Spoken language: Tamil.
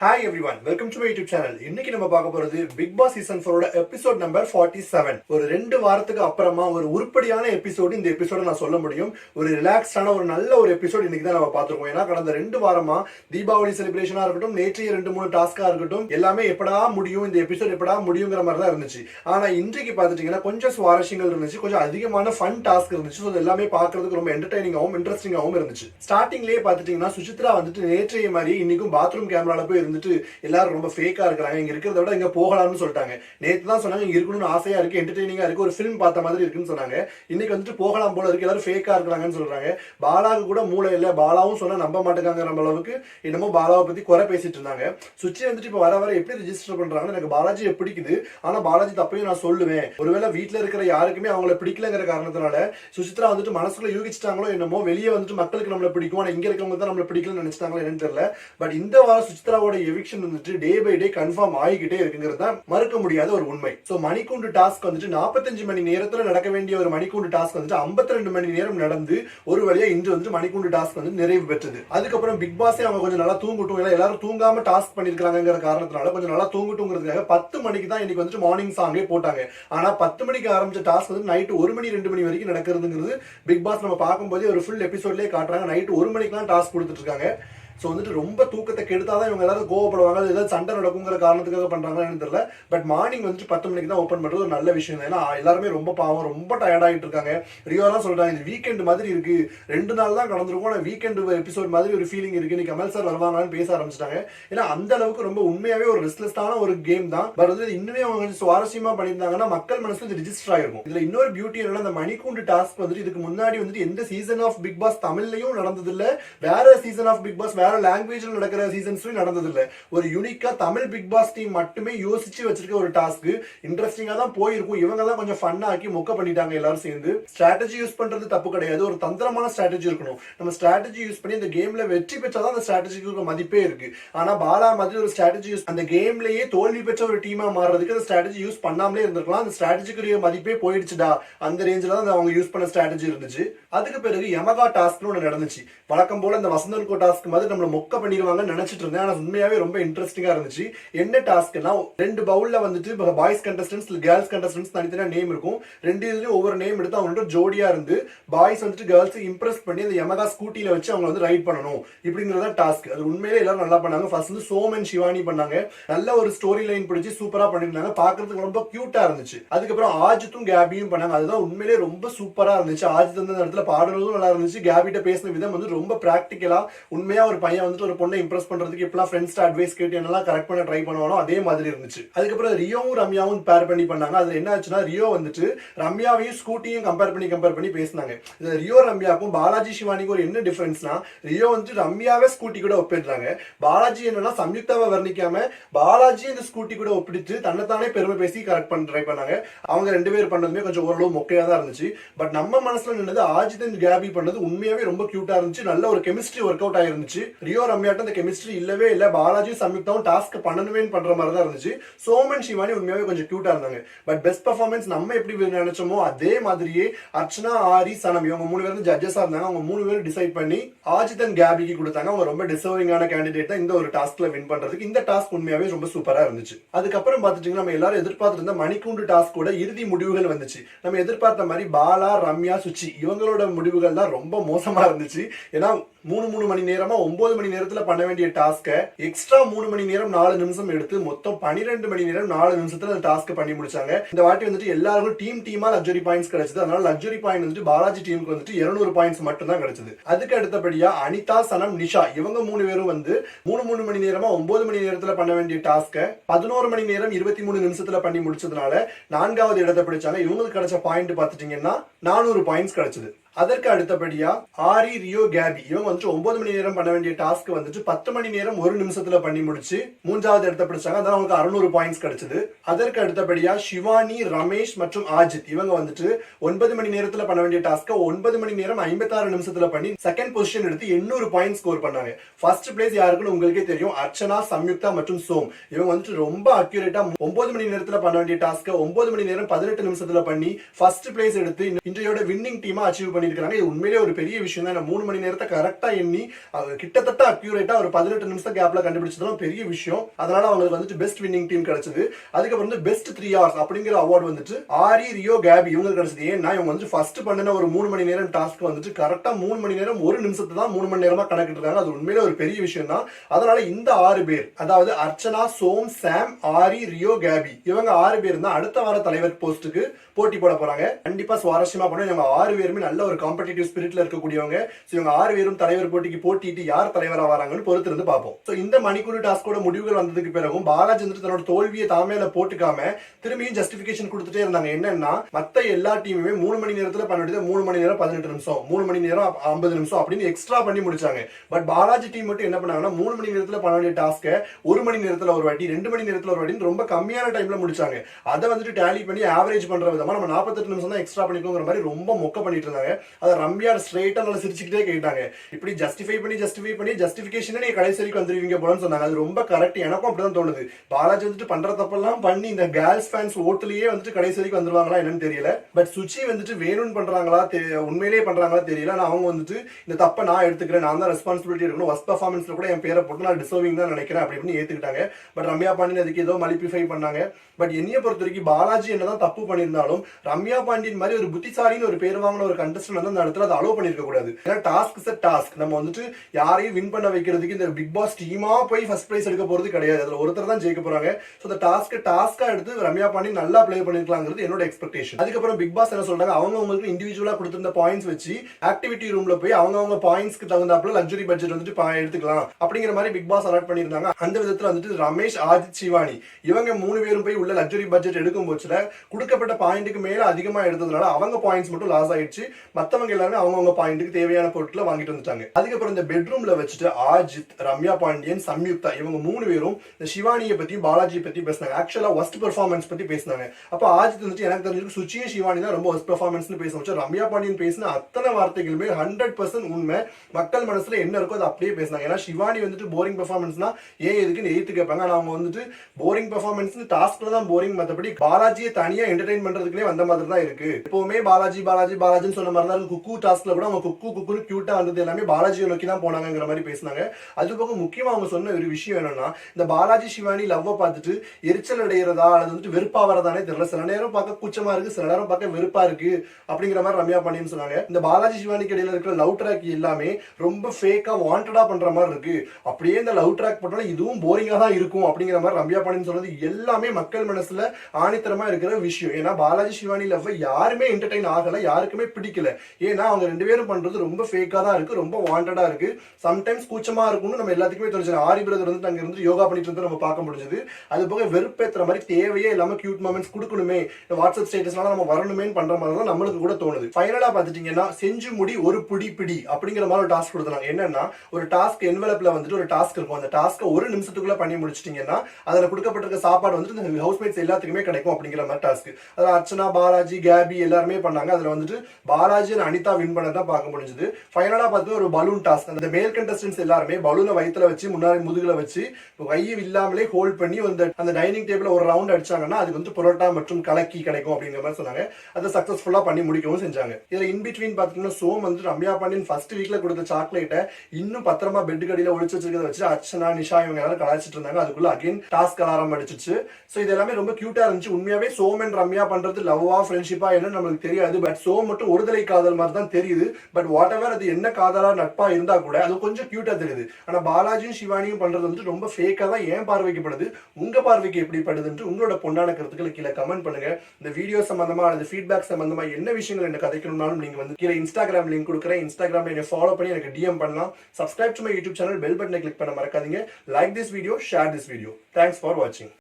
Hi everyone welcome to my YouTube channel இன்னைக்கு நம்ம பார்க்க போறது பிக் பாஸ் சீசன் ஃபோரோட எபிசோட் நம்பர் ஃபார்ட்டி செவன் ஒரு ரெண்டு வாரத்துக்கு அப்புறமா ஒரு உருப்படியான எபிசோடு இந்த எபிசோட நான் சொல்ல முடியும். ஒரு ரிலாக்ஸ்டான ஒரு நல்ல ஒரு எபிசோட் இன்னைக்கு தான் நம்ம பார்த்துருக்கோம். ஏன்னா கடந்த ரெண்டு வாரமா தீபாவளி செலிப்ரேஷனா இருக்கட்டும் நேற்றைய ரெண்டு மூணு டாஸ்கா இருக்கட்டும் எல்லாமே எப்படா முடியும் இந்த எபிசோட் எப்படா முடியுங்கிற மாதிரி தான் இருந்துச்சு. ஆனா இன்றைக்கு பார்த்துட்டீங்கன்னா கொஞ்சம் சுவாரஸ்யங்கள் இருந்துச்சு. கொஞ்சம் அதிகமான ஃபன் டாஸ்க் இருந்துச்சு. ஸோ எல்லாமே பார்க்கறதுக்கு ரொம்ப என்டர்டைனிங்காகவும் இன்ட்ரெஸ்டிங்காகவும் இருந்துச்சு. ஸ்டார்டிங்லேயே பார்த்துட்டீங்கன்னா சுசித்ரா வந்துட்டு நேற்றைய மாதிரி இன்னைக்கும் பாத்ரூம் கேமரால போய் இருந்துட்டு எல்லாரும் ரொம்ப ஃபேக்காக இருக்கிறாங்க. இங்கே இருக்கிறத விட இங்கே போகலாம்னு சொல்லிட்டாங்க. நேற்று தான் சொன்னாங்க இங்கே இருக்கணும்னு ஆசையாக இருக்குது என்டர்டெய்னிங்காக இருக்குது ஒரு ஃபிலிம் பார்த்த மாதிரி இருக்குன்னு சொன்னாங்க. இன்னைக்கு வந்துட்டு போகலாம் போல இருக்குது எல்லாரும் ஃபேக்காக இருக்கிறாங்கன்னு சொல்கிறாங்க பாலாவுக்கு கூட மூளை இல்லை. பாலாவும் சொன்னால் நம்ப மாட்டேங்காங்கிற அளவுக்கு. என்னமோ பாலாவை பற்றி குறை பேசிட்டு இருந்தாங்க. சுச்சி வந்துட்டு இப்போ வர வர எப்படி ரிஜிஸ்டர் பண்ணுறாங்கன்னு எனக்கு பாலாஜியை பிடிக்குது. ஆனால் பாலாஜி தப்பையும் நான் சொல்லுவேன். ஒருவேளை வீட்டில் இருக்கிற யாருக்குமே அவங்கள பிடிக்கலங்கிற காரணத்தினால சுசித்ரா வந்துட்டு மனசுக்குள்ள யூகிச்சிட்டாங்களோ என்னமோ வெளியே வந்துட்டு மக்களுக்கு நம்மள பிடிக்கும். ஆனால் இங்கே இருக்கவங்க தான் நம்மள பிடிக்கலன்னு நினைச்சிட்டாங்களோ என்னன்னு தெரியல. பட் இந்த வாரம் சுசித்ராவோட எவிக்ஷன் வந்துட்டு டே பை டே கன்ஃபார்ம் ஆகிக்கிட்டே இருக்குங்கிறது தான் மறுக்க முடியாத ஒரு உண்மை. சோ மணிக்கூண்டு டாஸ்க் வந்துட்டு 45 மணி நேரத்தில் நடக்க வேண்டிய ஒரு மணிக்கூண்டு டாஸ்க் வந்துட்டு 52 மணி நேரம் நடந்து ஒரு வழியா இன்று வந்து மணிக்கூண்டு டாஸ்க் வந்து நிறைவு பெற்றது. அதுக்கப்புறம் பிக் பாஸே அவங்க கொஞ்சம் நல்லா தூங்கட்டும். ஏன்னா எல்லாரும் தூங்காம டாஸ்க் பண்ணிருக்காங்கிற காரணத்தினால கொஞ்சம் நல்லா தூங்கட்டுங்கிறதுக்காக பத்து மணிக்கு தான் இன்னைக்கு வந்துட்டு மார்னிங் சாங்கே போட்டாங்க. ஆனா பத்து மணிக்கு ஆரம்பிச்ச டாஸ்க் வந்து நைட்டு ஒரு மணி ரெண்டு மணி வரைக்கும் நடக்கிறதுங்கிறது பிக் பாஸ் நம்ம பார்க்கும்போதே ஒரு ஃபுல் எபிசோட்லேயே காட்டுறாங்க. நைட்டு ஒரு மணிக்கெல்லாம் டாஸ்க் கொடுத்துட்டு இருக்காங்க. ஸோ வந்துட்டு ரொம்ப தூக்கத்தை கெடுத்தாதான் இவங்க எல்லாரும் கோவப்படுவாங்க. அது ஏதாவது சண்டை நடக்குங்கிற காரணத்துக்காக பண்ணுறாங்கன்னு தெரியல. பட் மார்னிங் வந்துட்டு பத்து மணிக்கு தான் ஓப்பன் பண்ணுறது ஒரு நல்ல விஷயம் ஏன்னா எல்லாருமே ரொம்ப பாவம் ரொம்ப டயர்ட் ஆகிட்டு இருக்காங்க. ரியோலாம் சொல்கிறாங்க இது வீக்கெண்ட் மாதிரி இருக்கு. ரெண்டு நாள் தான் கடந்திருக்கும். ஆனால் வீக்கெண்ட் எபிசோட் மாதிரி ஒரு ஃபீலிங் இருக்கு. இன்னைக்கு கமல் சார் வருவாங்கன்னு பேச ஆரம்பிச்சிட்டாங்க. ஏன்னா அந்த அளவுக்கு ரொம்ப உண்மையாகவே ஒரு ரெஸ்ட்லெஸ்டான ஒரு கேம் தான். பட் வந்து இன்னுமே அவங்க கொஞ்சம் சுவாரஸ்யமாக பண்ணியிருந்தாங்கன்னா மக்கள் மனசில் இது ரிஜிஸ்டர் ஆகிருக்கும் இதில் இன்னொரு பியூட்டி என்னன்னா அந்த மணிக்கூண்டு டாஸ்க் வந்துட்டு இதுக்கு முன்னாடி வந்துட்டு எந்த சீசன் ஆஃப் பிக் பாஸ் தமிழ்லையும் நடந்ததில்லை. வேற சீசன் ஆஃப் பிக் பாஸ் வேற லாங்குவேஜ்ல நடக்கிற சீசன்ஸ்லயும் நடந்தது இல்ல ஒரு யூனிக்கா தமிழ் பிக் பாஸ் டீம் மட்டுமே யோசிச்சு வச்சிருக்க ஒரு டாஸ்க் இன்ட்ரெஸ்டிங்கா தான் போயிருக்கும். இவங்க தான் கொஞ்சம் ஃபன் ஆக்கி மொக்க பண்ணிட்டாங்க எல்லாரும் சேர்ந்து. ஸ்ட்ராட்டஜி யூஸ் பண்றது தப்பு கிடையாது. ஒரு தந்திரமான ஸ்ட்ராட்டஜி இருக்கணும். நம்ம ஸ்ட்ராட்டஜி யூஸ் பண்ணி இந்த கேம்ல வெற்றி பெற்றாதான் அந்த ஸ்ட்ராட்டஜிக்கு ஒரு மதிப்பே இருக்கு. ஆனா பாலா மாதிரி ஒரு ஸ்ட்ராட்டஜி யூஸ் அந்த கேம்லயே தோல்வி பெற்ற ஒரு டீமா மாறுறதுக்கு அந்த ஸ்ட்ராட்டஜி யூஸ் பண்ணாமலே இருந்திருக்கலாம். அந்த ஸ்ட்ராட்டஜிக்குரிய மதிப்பே போயிடுச்சுடா. அந்த ரேஞ்சில தான் அவங்க யூஸ் பண்ண ஸ்ட்ராட்டஜி இருந்துச்சு. அதுக்கு பிறகு யமகா டாஸ்க்னு ஒன்று நடந்துச்சு. வழக்கம் போல இந்த வசந்தன் கோ டாஸ்க் மாதிரி நம்மளை மொக்க பண்ணிடுவாங்கன்னு நினைச்சிட்டு இருந்தேன். ஆனா உண்மையாவே ரொம்ப இன்ட்ரெஸ்டிங்கா இருந்துச்சு. என்ன டாஸ்க்னா ரெண்டு பவுல்ல வந்துட்டு பாய்ஸ் கண்டஸ்டன்ஸ் கேர்ள்ஸ் கண்டஸ்டன்ஸ் தனித்தனியா நேம் இருக்கும். ரெண்டு இதுலயும் ஒவ்வொரு நேம் எடுத்து அவங்க ஜோடியா இருந்து பாய்ஸ் வந்துட்டு கேர்ள்ஸ் இம்ப்ரெஸ் பண்ணி அந்த யமகா ஸ்கூட்டில வச்சு அவங்க வந்து ரைட் பண்ணணும். இப்படிங்கிறத டாஸ்க் அது உண்மையிலே எல்லாரும் நல்லா பண்ணாங்க. ஃபர்ஸ்ட் வந்து சோமன் சிவானி பண்ணாங்க. நல்ல ஒரு ஸ்டோரி லைன் பிடிச்சி சூப்பரா பண்ணிருந்தாங்க பாக்குறதுக்கு ரொம்ப கியூட்டா இருந்துச்சு. அதுக்கப்புறம் ஆஜித்தும் கேபியும் பண்ணாங்க. அதுதான் உண்மையிலே ரொம்ப சூப்பரா இருந்துச்சு. ஆஜித் அந்த இடத்துல பாடுறதும் நல்லா இருந்துச்சு. கேபிட்ட பேசின விதம் வந்து ரொம்ப பிராக்டிக்கலா உண்மையா ஒரு பையன் வந்துட்டு ஒரு பொண்ணை இம்ப்ரெஸ் பண்றதுக்கு இப்பெல்லாம் ஃப்ரெண்ட்ஸ்ட அட்வைஸ் கேட்டு என்னெல்லாம் கரெக்ட் பண்ண ட்ரை பண்ணுவானோ அதே மாதிரி இருந்துச்சு. அதுக்கப்புறம் ரியோவும் ரம்யாவும் பேர் பண்ணி பண்ணாங்க. அதுல என்ன ஆச்சுன்னா ரியோ வந்துட்டு ரம்யாவையும் ஸ்கூட்டியும் கம்பேர் பண்ணி கம்பேர் பண்ணி பேசினாங்க. இதுல ரியோ ரம்யாக்கும் பாலாஜி சிவானிக்கும் ஒரு என்ன டிஃபரன்ஸ்னா ரியோ வந்துட்டு ரம்யாவே ஸ்கூட்டி கூட ஒப்பிடுறாங்க. பாலாஜி என்னன்னா சம்யுக்தாவை வர்ணிக்காம பாலாஜி இந்த ஸ்கூட்டி கூட ஒப்பிடிச்சு தன்னைத்தானே பெருமை பேசி கரெக்ட் பண்ண ட்ரை பண்ணாங்க. அவங்க ரெண்டு பேர் பண்ணதுமே கொஞ்சம் ஓரளவு மொக்கையா தான் இருந்துச்சு. பட் நம்ம மனசுல நின்னது ஆஜித் அண்ட் கேபி பண்ணது உண்மையாவே ரொம்ப கியூட்டா இருந்துச்சு. நல்ல ஒரு கெமிஸ்ட்ரி ஒர்க் அவுட் ஆயிருந்துச்சு. ரியோ ரம்யாட்ட அந்த கெமிஸ்ட்ரி இல்லவே இல்ல. பாலாஜி சம்யுக்தாவும் டாஸ்க் பண்ணணுமேன்னு பண்ற மாதிரி தான் இருந்துச்சு. சோமன் சிவானி உண்மையாவே கொஞ்சம் கியூட்டா இருந்தாங்க. பட் பெஸ்ட் பர்ஃபார்மன்ஸ் நம்ம எப்படி நினைச்சோமோ அதே மாதிரியே அர்ச்சனா ஆரி சனம் இவங்க மூணு பேரும் ஜட்ஜஸா இருந்தாங்க. அவங்க மூணு பேரும் டிசைட் பண்ணி ஆஜித் அண்ட் கேபிக்கு கொடுத்தாங்க. அவங்க ரொம்ப டிசர்விங்கான கேண்டிடேட் தான் இந்த ஒரு டாஸ்க்ல வின் பண்றதுக்கு. இந்த டாஸ்க் உண்மையாவே ரொம்ப சூப்பரா இருந்துச்சு. அதுக்கப்புறம் பாத்துட்டீங்கன்னா நம்ம எல்லாரும் எதிர்பார்த்திருந்த மணிக்கூண்டு டாஸ்க் கூட இறுதி முடிவுகள் வந்துச்சு. நம்ம எதிர்பார்த்த மாதிரி பாலா ரம்யா சுச்சி இவங்களோட முடிவுகள் தான் ரொம்ப மோசமா இருந்துச்சு. ஏன்னா மூணு மூணு மணி நேரமா ஒன்பது மணி நேரத்துல பண்ண வேண்டிய டாஸ்க்கை எக்ஸ்ட்ரா மூணு மணி நேரம் நாலு நிமிஷம் எடுத்து மொத்தம் பன்னிரெண்டு மணி நேரம் நாலு நிமிஷத்துல அந்த டாஸ்க் பண்ணி முடிச்சாங்க. இந்த வாட்டி வந்துட்டு எல்லாருக்கும் டீம் டீமா லக்ஸரி பாயிண்ட்ஸ் கிடைச்சது. அதனால லக்ஸரி பாயிண்ட் வந்துட்டு பாலாஜி டீமுக்கு வந்துட்டு இருநூறு பாயிண்ட்ஸ் மட்டும் தான் கிடைச்சது. அதுக்கு அடுத்தபடியா அனிதா சனம் நிஷா இவங்க மூணு பேரும் வந்து மூணு மூணு மணி நேரமா ஒன்பது மணி நேரத்துல பண்ண வேண்டிய டாஸ்க்கை பதினோரு மணி நேரம் இருபத்தி மூணு நிமிஷத்துல பண்ணி முடிச்சதுனால நான்காவது இடத்தை பிடிச்சாங்க. இவங்களுக்கு கிடைச்ச பாயிண்ட் பாத்துட்டீங்கன்னா நானூறு பாயிண்ட்ஸ் கிடைச்சது. அதற்கு அடுத்தபடியா ஆரி ரியோ கேபி. இவங்க வந்துட்டு ஒன்பது மணி நேரம் பண்ண வேண்டிய டாஸ்க் வந்துட்டு பத்து மணி நேரம் ஒரு நிமிஷத்துல பண்ணி முடிச்சு மூன்றாவது இடத்த பிடிச்சாங்க. அதான் அவங்களுக்கு அறுநூறு பாயிண்ட்ஸ் கிடைச்சது. அதற்கு அடுத்தபடியா சிவானி ரமேஷ் மற்றும் ஆஜித். இவங்க வந்துட்டு ஒன்பது மணி நேரத்துல பண்ண வேண்டிய டாஸ்க்கை ஒன்பது மணி நேரம் ஐம்பத்தாறு நிமிஷத்துல பண்ணி செகண்ட் பொசிஷன் எடுத்து எண்ணூறு பாயிண்ட் ஸ்கோர் பண்ணாங்க. ஃபர்ஸ்ட் பிளேஸ் யாருக்குன்னு உங்களுக்கே தெரியும். அர்ச்சனா சம்யுக்தா மற்றும் சோம். இவங்க வந்துட்டு ரொம்ப அக்யூரேட்டா ஒன்பது மணி நேரத்துல பண்ண வேண்டிய டாஸ்க்கை ஒன்பது மணி நேரம் பதினெட்டு நிமிஷத்துல பண்ணி ஃபர்ஸ்ட் பிளேஸ் எடுத்து இன்றையோட வின்னிங் டீமா அச்சீவ் பண்ணிருக்காங்க இது உண்மையிலேயே ஒரு பெரிய விஷயம் தான். மூணு மணி நேரத்தை கரெக்டாக எண்ணி கிட்டத்தட்ட அக்யூரேட்டாக ஒரு பதினெட்டு நிமிஷம் கேப்ல கண்டுபிடிச்சதுலாம் பெரிய விஷயம். அதனால அவங்களுக்கு வந்துட்டு பெஸ்ட் வின்னிங் டீம் கிடைச்சது. அதுக்கப்புறம் வந்து பெஸ்ட் த்ரீ ஹவர்ஸ் அப்படிங்கிற அவார்டு வந்துட்டு ஆரி ரியோ கேபி இவங்களுக்கு கிடைச்சது. ஏன்னா இவங்க வந்து ஃபர்ஸ்ட் பண்ணின ஒரு மூணு மணி நேரம் டாஸ்க் வந்துட்டு கரெக்டாக மூணு மணி நேரம் ஒரு நிமிஷத்தை தான் மூணு மணி நேரமாக கணக்கிட்டுருக்காங்க அது உண்மையிலே ஒரு பெரிய விஷயம் தான். அதனால இந்த ஆறு பேர் அதாவது அர்ச்சனா சோம் சாம் ஆரி ரியோ கேபி இவங்க ஆறு பேர் தான் அடுத்த வார தலைவர் போஸ்ட்டுக்கு போட்டி போட போறாங்க. கண்டிப்பா சுவாரஸ்யமா பண்ண இவங்க ஆறு பேருமே நல்ல ஒரு காம்படிட்டிவ் ஸ்பிரிட்ல இருக்கக்கூடியவங்க. ஸோ இவங்க ஆறு பேரும் தலைவர் போட்டிக்கு போட்டிட்டு யார் தலைவராக வராங்கன்னு பொறுத்து இருந்து பார்ப்போம். ஸோ இந்த மணிக்குழு டாஸ்கோட முடிவுகள் வந்ததுக்கு பிறகும் பாலாஜி தன்னோட தோல்வியை தாமையில போட்டுக்காம திரும்பியும் ஜஸ்டிபிகேஷன் கொடுத்துட்டே இருந்தாங்க. என்னன்னா மற்ற எல்லா டீமுமே மூணு மணி நேரத்தில் பண்ணிட்டு மூணு மணி நேரம் பதினெட்டு நிமிஷம் மூணு மணி நேரம் ஐம்பது நிமிஷம் அப்படின்னு எக்ஸ்ட்ரா பண்ணி முடிச்சாங்க. பட் பாலாஜி டீம் மட்டும் என்ன பண்ணாங்கன்னா மூணு மணி நேரத்தில் பண்ண வேண்டிய டாஸ்க்கை ஒரு மணி நேரத்தில் ஒரு வாட்டி ரெண்டு மணி நேரத்தில் ஒரு வாட்டின்னு ரொம்ப கம்மியான டைம்ல முடிச்சாங்க. அதை வந்துட்டு டேலி பண்ணி ஆவரேஜ் பண்ற விதமா நம்ம நாற்பத்தெட்டு நிமிஷம் தான் எக்ஸ்ட்ரா பண்ணிக்கோங்கிற மாதிரி ரொம்ப மொக்க பண்ணிட்டு இருந்தாங்க. அதை ரம்யா ஸ்ட்ரெயிட்டா நல்லா சிரிச்சுக்கிட்டே கேட்டாங்க. இப்படி ஜஸ்டிஃபை பண்ணி ஜஸ்டிஃபை பண்ணி ஜஸ்டிஃபிகேஷன் நீங்கள் கடைசி வரைக்கும் வந்துருவீங்க போலன்னு சொன்னாங்க. அது ரொம்ப கரெக்ட் எனக்கும் அப்படி தான் தோணுது. பாலாஜி வந்துட்டு பண்ற தப்பெல்லாம் பண்ணி இந்த கேர்ள்ஸ் ஃபேன்ஸ் ஓட்டுலயே வந்துட்டு கடைசி வரைக்கும் வந்துருவாங்களா என்னன்னு தெரியல. பட் சுச்சி வந்துட்டு வேணும்னு பண்றாங்களா தெ- உண்மையிலேயே பண்றாங்களா தெரியல. ஆனா அவங்க வந்துட்டு இந்த தப்பை நான் எடுத்துக்கிறேன். நான் தான் ரெஸ்பான்சிபிலிட்டி இருக்கணும் ஃபர்ஸ்ட் பர்ஃபார்மன்ஸில் கூட என் பேரை போட்டு நான் டிசர்விங் தான் நினைக்கிறேன் அப்படின்னு ஏற்றுக்கிட்டாங்க ஏத்துக்கிட்டாங்க. பட் ரம்யா பாண்டியன் அதுக்கு ஏதோ மலிப்பிஃபை பண்ணாங்க. பட் என்னைய பொறுத்த வரைக்கும் பாலாஜி என்னதான் தப்பு பண்ணியிருந்தாலும் ரம்யா பாண்டியன் மாதிரி ஒரு புத்திசாலின்னு ஒரு பேர் வாங்கின ஒரு கண்டஸ்டன் வந்து அந்த இடத்துல அதை அலோவ் பண்ணிருக்க கூடாது. ஏன்னா டாஸ்க் இஸ் டாஸ்க் நம்ம வந்துட்டு யாரையும் வின் பண்ண வைக்கிறதுக்கு இந்த பிக் பாஸ் டீமா போய் ஃபர்ஸ்ட் பிரைஸ் எடுக்க போறது கிடையாது. அதுல ஒருத்தர் தான் ஜெயிக்க போறாங்க. ஸோ அந்த டாஸ்க் டாஸ்கா எடுத்து ரம்யா பாண்டி நல்லா பிளே பண்ணிருக்கலாங்கிறது என்னோட எக்ஸ்பெக்டேஷன் அதுக்கப்புறம் பிக் பாஸ் என்ன சொல்றாங்க? அவங்க அவங்களுக்கு இண்டிவிஜுவலா கொடுத்திருந்த பாயிண்ட்ஸ் வச்சு ஆக்டிவிட்டி ரூம்ல போய் அவங்க அவங்க பாயிண்ட்ஸ்க்கு தகுந்தாப்புல லக்ஸரி பட்ஜெட் வந்துட்டு எடுத்துக்கலாம். அப்படிங்கிற மாதிரி பிக் பாஸ் அலாட் பண்ணியிருந்தாங்க. அந்த விதத்துல வந்துட்டு ரமேஷ் ஆதித் சிவானி இவங்க மூணு பேரும் போய் உள்ள லக்ஸரி பட்ஜெட் எடுக்கும் போச்சுல கொடுக்கப்பட்ட பாயிண்ட்டுக்கு மேல அதிகமா எடுத்ததுனால அவங்க பாயிண்ட்ஸ் மட்டும் லாஸ் ஆயிடுச்சு. மத்தவங்க எல்லாருமே அவங்கவுங்க பாயிண்ட்டுக்கு தேவையான பொருட்களை வாங்கிட்டு வந்துட்டாங்க. அதுக்கப்புறம் இந்த பெட்ரூம்ல வச்சுட்டு ஆஜித் ரம்யா பாண்டியன் சம்யுக்தா இவங்க மூணு பேரும் இந்த சிவானியை பத்தி பாலாஜி பத்தி பேசினாங்க. ஆக்சுவலா ஒஸ்ட் பெர்ஃபார்மன்ஸ் பத்தி பேசினாங்க. அப்ப ஆஜித் வந்துட்டு எனக்கு தெரிஞ்சிருக்கு சுச்சியும் சிவானி தான் ரொம்ப ஒஸ்ட் பெர்ஃபார்மன்ஸ்னு பேச வச்சு ரம்யா பாண்டியன் பேசின அத்தனை வார்த்தைகளுமே ஹண்ட்ரட் பர்சன்ட் உண்மை. மக்கள் மனசுல என்ன இருக்கோ அதை அப்படியே பேசினாங்க. ஏன்னா சிவானி வந்துட்டு போரிங் பெர்ஃபார்மன்ஸ்னா ஏன் எதுக்குன்னு எய்த்து கேட்பாங்க. ஆனா அவங்க வந்துட்டு போரிங் பெர்ஃபார்மன்ஸ் டாஸ்க்ல தான் போரிங் மத்தபடி பாலாஜியை தனியா என்டர்டைன் பண்றதுக்குனே வந்த மாதிரி தான் இருக்கு. எப்பவுமே பாலாஜி பாலாஜி பாலாஜின்னு சொன்ன மாதிரி தான் குக்கு டாஸ்க்ல கூட அவங்க குக்கு குக்குன்னு கியூட்டா வந்தது எல்லாமே பாலாஜியை நோக்கி தான் போனாங்கிற மாதிரி பேசினாங்க. அது போக முக்கியமா அவங்க சொன்ன ஒரு விஷயம் என்னன்னா இந்த பாலாஜி சிவானி லவ்வை பார்த்துட்டு எரிச்சல் அடைகிறதா அல்லது வந்துட்டு வெறுப்பா வரதானே தெரியல. சில நேரம் பார்க்க கூச்சமா இருக்கு சில நேரம் பார்க்க வெறுப்பா இருக்கு அப்படிங்கிற மாதிரி ரம்யா பாண்டியன் சொன்னாங்க. இந்த பாலாஜி சிவானிக்கு இடையில இருக்கிற லவ் ட்ராக் எல்லாமே ரொம்ப ஃபேக்கா வாண்டடா பண்ற மாதிரி இருக்கு. அப்படியே இந்த லவ் ட்ராக் பண்ணாலும் இதுவும் போரிங்கா தான் இருக்கும் அப்படிங்கிற மாதிரி ரம்யா பாண்டியன் சொன்னது எல்லாமே மக்கள் மனசுல ஆணித்தரமா இருக்கிற விஷயம். ஏன்னா பாலாஜி சிவானி லவ் யாருமே என்டர்டைன் ஆகல யாருக்குமே பிடிக்கல. ஏன்னா அவங்க ரெண்டு பேரும் பண்றது ரொம்ப ஃபேக்காக தான் இருக்கு ரொம்ப வாண்டடா இருக்கு. சம்டைம்ஸ் கூச்சமா இருக்கும்னு நம்ம எல்லாத்துக்குமே தெரிஞ்சு ஆரி பிரதர் வந்து அங்க இருந்து யோகா பண்ணிட்டு இருந்து நம்ம பார்க்க முடிஞ்சது. அது போக வெறுப்பேற்றுற மாதிரி தேவையே இல்லாம கியூட் மூமெண்ட்ஸ் கொடுக்கணுமே. வாட்ஸ்அப் ஸ்டேட்டஸ்னால நம்ம வரணுமே பண்ற மாதிரி தான் நம்மளுக்கு கூட தோணுது. ஃபைனலா பாத்துட்டீங்கன்னா செஞ்சு முடி ஒரு புடி பிடி அப்படிங்கிற மாதிரி ஒரு டாஸ்க் கொடுத்தாங்க என்னன்னா ஒரு டாஸ்க் என்வலப்ல வந்துட்டு ஒரு டாஸ்க் இருக்கும். அந்த டாஸ்க்கை ஒரு நிமிஷத்துக்குள்ள பண்ணி முடிச்சிட்டீங்கன்னா அதுல கொடுக்கப்பட்டிருக்க சாப்பாடு வந்துட்டு இந்த ஹவுஸ்மேட்ஸ் எல்லாத்துக்குமே கிடைக்கும் அப்படிங்கிற மாதிரி டாஸ்க் அதாவது அர்ச்சனா பாலாஜி கேபி எல்லாருமே பண்ணாங்க. அதுல வந்துட்டு பாலாஜி and அனிதா வின் பண்ண தான் பார்க்க முடிஞ்சது. ஃபைனலா பார்த்து ஒரு பலூன் டாஸ்க் அந்த மேல் கண்டஸ்டன்ஸ் எல்லாருமே பலூனை வயிற்றுல வச்சு முன்னாடி முதுகில் வச்சு கையை இல்லாமலே ஹோல்ட் பண்ணி அந்த அந்த டைனிங் டேபிள் ஒரு ரவுண்ட் அடிச்சாங்கன்னா அதுக்கு வந்து புரோட்டா மற்றும் கலக்கி கிடைக்கும் அப்படிங்கிற மாதிரி சொன்னாங்க. அதை சக்ஸஸ்ஃபுல்லாக பண்ணி முடிக்கவும் செஞ்சாங்க. இதில் இன் பிட்வீன் பாத்தீங்கன்னா சோம் வந்து ரம்யா பாண்டியன் ஃபர்ஸ்ட் வீக்ல கொடுத்த சாக்லேட்டை இன்னும் பத்திரமா பெட் கடியில ஒழிச்சு வச்சிருக்கிறத வச்சு அர்ச்சனா நிஷா இவங்க எல்லாரும் கலாச்சிட்டு இருந்தாங்க. அதுக்குள்ள அகைன் டாஸ்க் அலாரம் அடிச்சிச்சு. ஸோ இது எல்லாமே ரொம்ப கியூட்டா இருந்துச்சு. உண்மையாவே சோம் அண்ட் ரம்யா பண்றது லவ்வா ஃப்ரெண்ட்ஷிப்பா என்னன்னு நம்மளுக்கு தெரியாது. பட் சோம் மட்டும் ஒருதலை காதல் மாதிரி தான் தெரியுது. பட் வாட் எவர் அது என்ன காதலா நட்பா இருந்தா கூட அது கொஞ்சம் கியூட்டா தெரியுது. ஆனா பாலாஜியும் சிவானியும் பண்றது வந்து ரொம்ப ஃபேக்கா தான் ஏன் பார்வைக்கப்படுது. உங்க பார்வைக்கு எப்படி படுதுன்ட்டு உங்களோட பொண்ணான கருத்துக்களை கீழே கமெண்ட் பண்ணுங்க. இந்த வீடியோ சம்பந்தமா அல்லது ஃபீட்பேக் சம்பந்தமா என்ன விஷயங்கள் எனக்கு கதைக்கணும்னாலும் நீங்க வந்து கீழே இன்ஸ்டாகிராம் லிங்க் கொடுக்குறேன். இன்ஸ்டாகிராம்ல என்ன ஃபாலோ பண்ணி எனக்கு டிஎம் பண்ணலாம். Subscribe to my YouTube channel bell பட்டனை கிளிக் பண்ண மறக்காதீங்க. Like this video share this video thanks for வாட்சிங்